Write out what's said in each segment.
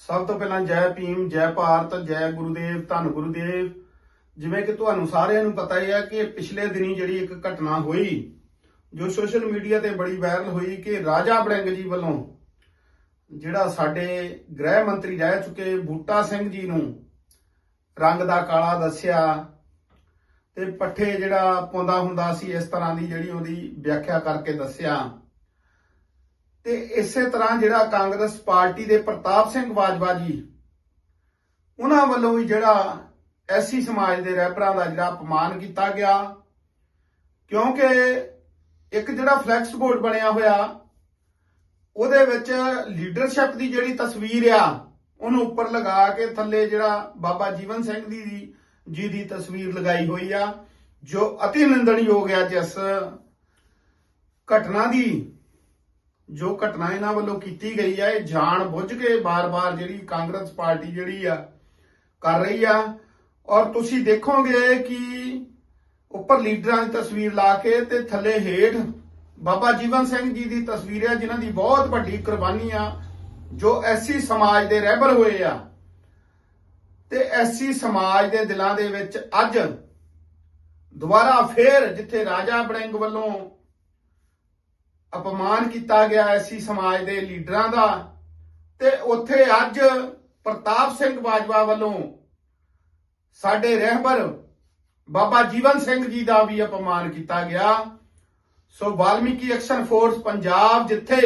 ਸਭ ਤੋਂ ਪਹਿਲਾਂ ਜੈ ਭੀਮ, ਜੈ ਭਾਰਤ, ਜੈ ਗੁਰੂਦੇਵ, ਧੰਨ ਗੁਰੂਦੇਵ। ਜਿਵੇਂ ਕਿ ਤੁਹਾਨੂੰ ਸਾਰਿਆਂ ਨੂੰ ਪਤਾ ਹੀ ਹੈ ਕਿ ਪਿਛਲੇ ਦਿਨੀ ਜਿਹੜੀ ਇੱਕ ਘਟਨਾ ਹੋਈ, ਜੋ ਸੋਸ਼ਲ ਮੀਡੀਆ ਤੇ ਬੜੀ ਵਾਇਰਲ ਹੋਈ ਕਿ ਰਾਜਾ ਬੜਿੰਗ ਜੀ ਵੱਲੋਂ ਜਿਹੜਾ ਸਾਡੇ ਗ੍ਰਹਿ ਮੰਤਰੀ ਰਹਿ ਚੁੱਕੇ ਬੂਟਾ ਸਿੰਘ ਜੀ ਨੂੰ ਰੰਗ ਦਾ ਕਾਲਾ ਦੱਸਿਆ ਤੇ ਪੱਠੇ ਜਿਹੜਾ ਪਾਉਂਦਾ ਹੁੰਦਾ ਸੀ, ਇਸ ਤਰ੍ਹਾਂ ਦੀ ਜਿਹੜੀ ਉਹਦੀ ਵਿਆਖਿਆ ਕਰਕੇ ਦੱਸਿਆ। ਤੇ ਇਸੇ ਤਰ੍ਹਾਂ ਜਿਹੜਾ ਕਾਂਗਰਸ ਪਾਰਟੀ ਦੇ ਪ੍ਰਤਾਪ ਸਿੰਘ ਬਾਜਵਾ ਜੀ, ਉਹਨਾਂ ਵੱਲੋਂ ਵੀ ਜਿਹੜਾ ਐਸੀ ਸਮਾਜ ਦੇ ਰਹਿਬਰਾਂ ਦਾ ਜਿਹੜਾ ਅਪਮਾਨ ਕੀਤਾ ਗਿਆ। ਕਿਉਂਕਿ ਇੱਕ ਜਿਹੜਾ ਫਲੈਕਸ ਬੋਰਡ ਬਣਿਆ ਹੋਇਆ, ਉਹਦੇ ਵਿੱਚ ਲੀਡਰਸ਼ਿਪ ਦੀ ਜਿਹੜੀ ਤਸਵੀਰ ਆ, ਉਹਨੂੰ ਉੱਪਰ ਲਗਾ ਕੇ ਥੱਲੇ ਜਿਹੜਾ ਬਾਬਾ ਜੀਵਨ ਸਿੰਘ ਦੀ, ਜੀ ਦੀ ਤਸਵੀਰ ਲਗਾਈ ਹੋਈ ਆ, ਜੋ ਅਤੀ ਨਿੰਦਣਯੋਗ ਆ ਜਿਸ ਘਟਨਾ ਦੀ। ਜੋ ਘਟਨਾ ਇਹਨਾਂ ਵੱਲੋਂ ਕੀਤੀ ਗਈ ਹੈ ਇਹ ਜਾਣ ਬੁੱਝ ਕੇ ਬਾਰ-ਬਾਰ ਜਿਹੜੀ ਕਾਂਗਰਸ ਪਾਰਟੀ ਜਿਹੜੀ ਆ, ਕਰ ਰਹੀ ਆ। ਔਰ ਤੁਸੀਂ ਦੇਖੋਗੇ ਕਿ ਉੱਪਰ ਲੀਡਰਾਂ ਦੀ ਤਸਵੀਰ ਲਾ ਕੇ ਤੇ ਥੱਲੇ ਹੇਠ ਬਾਬਾ ਜੀਵਨ ਸਿੰਘ ਜੀ ਦੀ ਤਸਵੀਰ ਹੈ ਜਿਨ੍ਹਾਂ ਦੀ ਬਹੁਤ ਵੱਡੀ ਕੁਰਬਾਨੀ ਆ, ਜੋ ਐਸੀ ਸਮਾਜ ਦੇ ਰਹਿਬਰ ਹੋਏ ਆ। ਤੇ ਐਸੀ ਸਮਾਜ ਦੇ ਦਿਲਾਂ ਦੇ ਵਿੱਚ ਅੱਜ ਦੁਬਾਰਾ ਫੇਰ ਜਿੱਥੇ ਰਾਜਾ ਬੜਿੰਗ ਵੱਲੋਂ ਅਪਮਾਨ ਕੀਤਾ ਗਿਆ ਐਸੀ ਸਮਾਜ ਦੇ ਲੀਡਰਾਂ ਦਾ ਤੇ ਉੱਥੇ ਅੱਜ ਪ੍ਰਤਾਪ ਸਿੰਘ ਬਾਜਵਾ ਵੱਲੋਂ ਸਾਡੇ ਰਹਿਬਰ ਬਾਬਾ ਜੀਵਨ ਸਿੰਘ ਜੀ ਦਾ ਵੀ ਅਪਮਾਨ ਕੀਤਾ ਗਿਆ। So Valmiki action force Punjab ਜਿੱਥੇ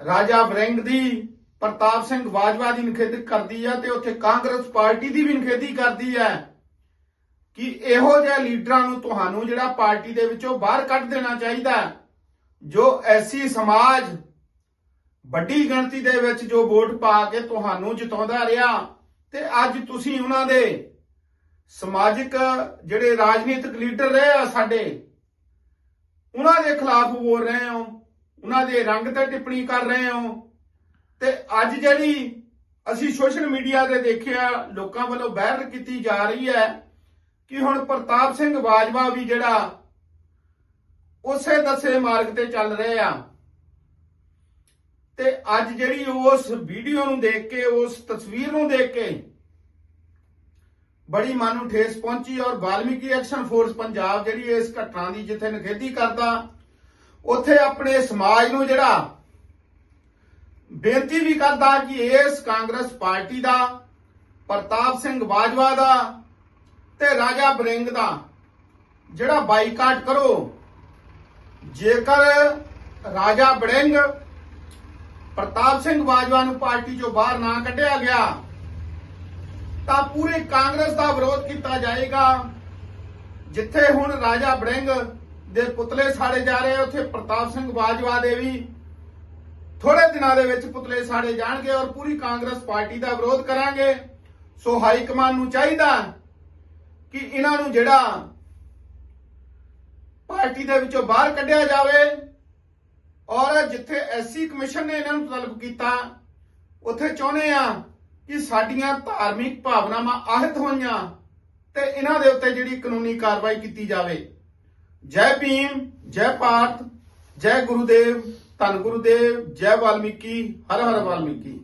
ਰਾਜਾ ਵਰਿੰਗ ਦੀ, ਪ੍ਰਤਾਪ ਸਿੰਘ ਬਾਜਵਾ ਦੀ ਨਿਖੇਧੀ ਕਰਦੀ ਆ ਤੇ ਉੱਥੇ ਕਾਂਗਰਸ ਪਾਰਟੀ ਦੀ ਵੀ ਨਿਖੇਧੀ ਕਰਦੀ ਹੈ ਕਿ ਇਹੋ ਜਿਹੇ ਲੀਡਰਾਂ ਨੂੰ ਤੁਹਾਨੂੰ ਜਿਹੜਾ ਪਾਰਟੀ ਦੇ ਵਿੱਚੋਂ ਬਾਹਰ ਕੱਢ ਦੇਣਾ ਚਾਹੀਦਾ। ਜੋ ਐਸੀ ਸਮਾਜ ਵੱਡੀ ਗਿਣਤੀ ਦੇ ਵਿੱਚ ਜੋ ਵੋਟ ਪਾ ਕੇ ਤੁਹਾਨੂੰ ਜਿਤਾਉਂਦਾ ਰਿਹਾ ਤੇ ਅੱਜ ਤੁਸੀਂ ਉਹਨਾਂ ਦੇ ਸਮਾਜਿਕ ਜਿਹੜੇ ਰਾਜਨੀਤਿਕ ਲੀਡਰ ਰਹੇ ਆ ਸਾਡੇ, ਉਹਨਾਂ ਦੇ ਖਿਲਾਫ ਬੋਲ ਰਹੇ ਹੋ, ਉਹਨਾਂ ਦੇ ਰੰਗ ਤੇ ਟਿੱਪਣੀ ਕਰ ਰਹੇ ਹੋ ਤੇ ਅੱਜ ਜਿਹੜੀ ਅਸੀਂ ਸੋਸ਼ਲ ਮੀਡੀਆ ਤੇ ਦੇਖਿਆ, ਲੋਕਾਂ ਵੱਲੋਂ ਵਾਇਰਲ ਕੀਤੀ ਜਾ ਰਹੀ ਹੈ ਕਿ ਹੁਣ ਪ੍ਰਤਾਪ ਸਿੰਘ ਬਾਜਵਾ ਵੀ ਜਿਹੜਾ ਉਸੇ ਦੱਸੇ ਮਾਰਗ ਤੇ ਚੱਲ ਰਹੇ ਆ। ਤੇ ਅੱਜ ਜਿਹੜੀ ਉਸ ਵੀਡੀਓ ਨੂੰ ਦੇਖ ਕੇ, ਉਸ ਤਸਵੀਰ ਨੂੰ ਦੇਖ ਕੇ ਬੜੀ ਮਨ ਨੂੰ ਠੇਸ ਪਹੁੰਚੀ ਔਰ ਵਾਲਮੀਕੀ ਐਕਸ਼ਨ ਫੋਰਸ ਪੰਜਾਬ ਜਿਹੜੀ ਇਸ ਘਟਨਾ ਦੀ ਜਿੱਥੇ ਨਿਖੇਧੀ ਕਰਦਾ, ਉੱਥੇ ਆਪਣੇ ਸਮਾਜ ਨੂੰ ਜਿਹੜਾ ਬੇਨਤੀ ਵੀ ਕਰਦਾ ਕਿ ਇਸ ਕਾਂਗਰਸ ਪਾਰਟੀ ਦਾ, ਪ੍ਰਤਾਪ ਸਿੰਘ ਬਾਜਵਾ ਦਾ ਤੇ ਰਾਜਾ ਬਰਿੰਗ ਦਾ ਜਿਹੜਾ ਬਾਈਕਾਟ ਕਰੋ ਜੇਕਰ ਰਾਜਾ ਬੜਿੰਗ ਪ੍ਰਤਾਪ ਸਿੰਘ ਬਾਜਵਾ ਨੂੰ ਪਾਰਟੀ ਚੋਂ ਬਾਹਰ ਨਾ ਕੱਢਿਆ ਗਿਆ, ਤਾਂ ਪੂਰੀ ਕਾਂਗਰਸ ਦਾ ਵਿਰੋਧ ਕੀਤਾ ਜਾਏਗਾ, ਜਿੱਥੇ ਹੁਣ ਰਾਜਾ ਬੜਿੰਗ ਦੇ ਪੁਤਲੇ ਸਾੜੇ ਜਾ ਰਹੇ ਉੱਥੇ ਪ੍ਰਤਾਪ ਸਿੰਘ ਬਾਜਵਾ ਦੇ ਵੀ ਥੋੜੇ ਦਿਨਾਂ ਦੇ ਵਿੱਚ ਪੁਤਲੇ ਸਾੜੇ ਜਾਣਗੇ ਔਰ ਪੂਰੀ ਕਾਂਗਰਸ ਪਾਰਟੀ ਦਾ ਵਿਰੋਧ ਕਰਾਂਗੇ। ਸੋ ਹਾਈ ਕਮਾਨ ਨੂੰ ਚਾਹੀਦਾ ਕਿ ਇਹਨਾਂ ਨੂੰ ਜਿਹੜਾ ਪਾਰਟੀ ਦੇ ਵਿੱਚੋਂ ਬਾਹਰ ਕੱਢਿਆ ਜਾਵੇ। ਔਰ ਜਿੱਥੇ ਐਸਸੀ ਕਮਿਸ਼ਨ ਨੇ ਇਹਨਾਂ ਨੂੰ ਤਲਬ ਕੀਤਾ, ਉੱਥੇ ਚਾਹੁੰਦੇ ਆ ਕਿ ਸਾਡੀਆਂ ਧਾਰਮਿਕ ਭਾਵਨਾਵਾਂ ਆਹਤ ਹੋਈਆਂ ਤੇ ਇਹਨਾਂ ਦੇ ਉੱਤੇ ਜਿਹੜੀ ਕਾਨੂੰਨੀ ਕਾਰਵਾਈ ਕੀਤੀ ਜਾਵੇ। ਜੈ ਭੀਮ, ਜੈ ਭਾਰਤ, ਜੈ ਗੁਰੂਦੇਵ, ਧੰਨ ਗੁਰੂਦੇਵ, ਜੈ ਵਾਲਮੀਕੀ, ਹਰ ਹਰ ਵਾਲਮੀਕੀ।